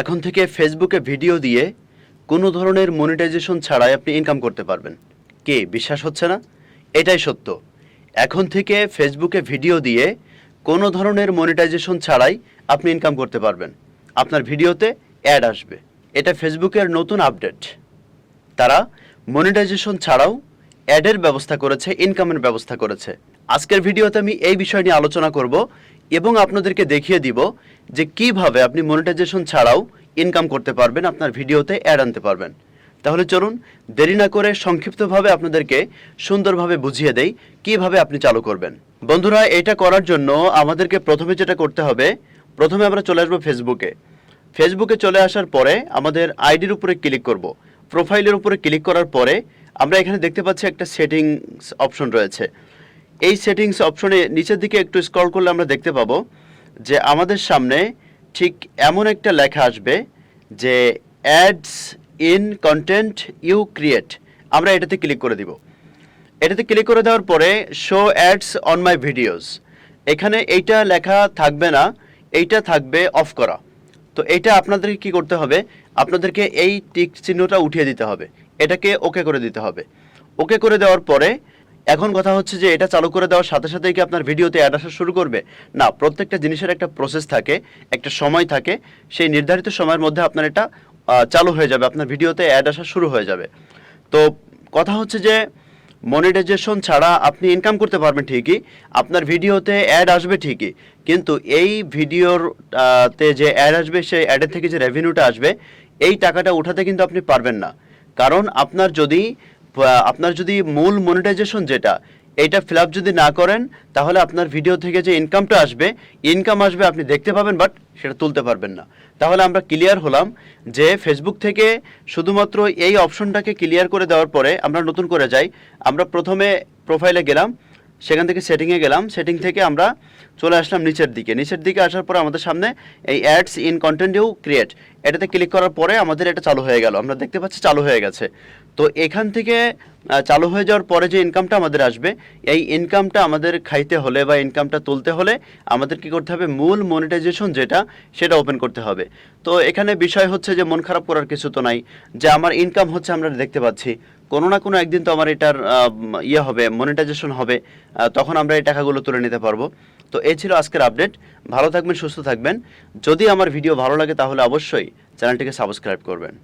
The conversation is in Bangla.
এখন থেকে ফেসবুকে ভিডিও দিয়ে কোনো ধরনের মনিটাইজেশন ছাড়াই আপনি ইনকাম করতে পারবেন। কে? বিশ্বাস হচ্ছে না? এটাই সত্য। এখন থেকে ফেসবুকে ভিডিও দিয়ে কোনো ধরনের মনিটাইজেশন ছাড়াই আপনি ইনকাম করতে পারবেন। আপনার ভিডিওতে অ্যাড আসবে। এটা ফেসবুকের নতুন আপডেট তারা মনিটাইজেশন ছাড়াও অ্যাডের ব্যবস্থা করেছে ইনকামের ব্যবস্থা করেছে। আজকের ভিডিওতে আমি এই বিষয় নিয়ে আলোচনা করব। এবং আপনাদেরকে দেখিয়ে দিব যে কীভাবে আপনি মনিটাইজেশন ছাড়াও ইনকাম করতে পারবেন, আপনার ভিডিওতে অ্যাড আনতে পারবেন। তাহলে চলুন, দেরি না করে সংক্ষিপ্তভাবে আপনাদেরকে সুন্দরভাবে বুঝিয়ে দেই কীভাবে আপনি চালু করবেন। বন্ধুরা, এটা করার জন্য আমাদেরকে প্রথমে যেটা করতে হবে, প্রথমে আমরা চলে আসব ফেসবুকে ফেসবুকে চলে আসার পরে আমাদের আইডির উপরে ক্লিক করব। প্রোফাইলের উপরে ক্লিক করার পরে আমরা এখানে দেখতে পাচ্ছি একটা সেটিংস অপশন রয়েছে। এই সেটিংস অপশনে নিচের দিকে একটু স্ক্রল করলে আমরা দেখতে পাবো যে আমাদের সামনে ঠিক এমন একটা লেখা আসবে যে ads in content you create আমরা এটাতে ক্লিক করে দিব। এটাতে ক্লিক করে দেওয়ার পরে show ads on my videos এখানে এইটা লেখা থাকবে না, এইটা থাকবে অফ করা। তো এটা আপনাদেরকে কি করতে হবে? আপনাদেরকে এই টিক চিহ্নটা উঠিয়ে দিতে হবে। এটাকে ওকে করে দিতে হবে। ওকে করে দেওয়ার পরে এখন কথা হচ্ছে যে এটা চালু করে দেওয়ার সাথে সাথেই কি আপনার ভিডিওতে অ্যাড আসা শুরু করবে? না, প্রত্যেকটা জিনিসের একটা প্রসেস থাকে, একটা সময় থাকে, সেই নির্ধারিত সময়ের মধ্যে আপনার এটা চালু হয়ে যাবে, আপনার ভিডিওতে অ্যাড আসা শুরু হয়ে যাবে। তো কথা হচ্ছে যে মনিটাইজেশন ছাড়া আপনি ইনকাম করতে পারবেন ঠিকই, আপনার ভিডিওতে অ্যাড আসবে ঠিকই, কিন্তু এই ভিডিওর তে যে অ্যাড আসবে, সেই অ্যাডের থেকে যে রেভিনিউটা আসবে, এই টাকাটা উঠাতে কিন্তু আপনি পারবেন না। কারণ আপনার যদি আপনার যদি মূল মনিটাইজেশন যেটা, এটা ফিল যদি না করেন, তাহলে আপনার ভিডিও থেকে যে ইনকামটা আসবে ইনকাম আসবে আপনি দেখতে পাবেন বাট সেটা তুলতে পারবেন না। তাহলে আমরা ক্লিয়ার হলাম যে ফেসবুক থেকে শুধুমাত্র এই অপশনটাকে ক্লিয়ার করে দেওয়ার পরে আমরা নতুন করে যাই। আমরা প্রথমে প্রোফাইলে গেলাম। সেখান থেকে সেটিংয়ে গেলাম। সেটিং থেকে আমরা চলে আসলাম নিচের দিকে। নিচের দিকে আসার পরে আমাদের সামনে এই ads in content you create এটাতে ক্লিক করার পরে আমাদের এটা চালু হয়ে গেল। আমরা দেখতে পাচ্ছি চালু হয়ে গেছে। তো এখান থেকে চালু হয়ে যাওয়ার পরে যে ইনকামটা আমাদের আসবে, এই ইনকামটা আমাদের খাইতে হলে বা ইনকামটা তুলতে হলে আমাদের কি করতে হবে? মূল মনিটাইজেশন যেটা, সেটা ওপেন করতে হবে। তো এখানে বিষয় হচ্ছে যে মন খারাপ করার কিছু তো নাই। যে আমার ইনকাম হচ্ছে আমরা দেখতে পাচ্ছি। কোনো না কোনো একদিন তো আমার এটার ইয়ে হবে মনিটাইজেশন হবে তখন আমরা এই টাকাগুলো তুলে নিতে পারব। তো এই ছিল আজকের আপডেট ভালো থাকবেন, সুস্থ থাকবেন। যদি আমার ভিডিও ভালো লাগে তাহলে অবশ্যই চ্যানেলটিকে সাবস্ক্রাইব করবেন।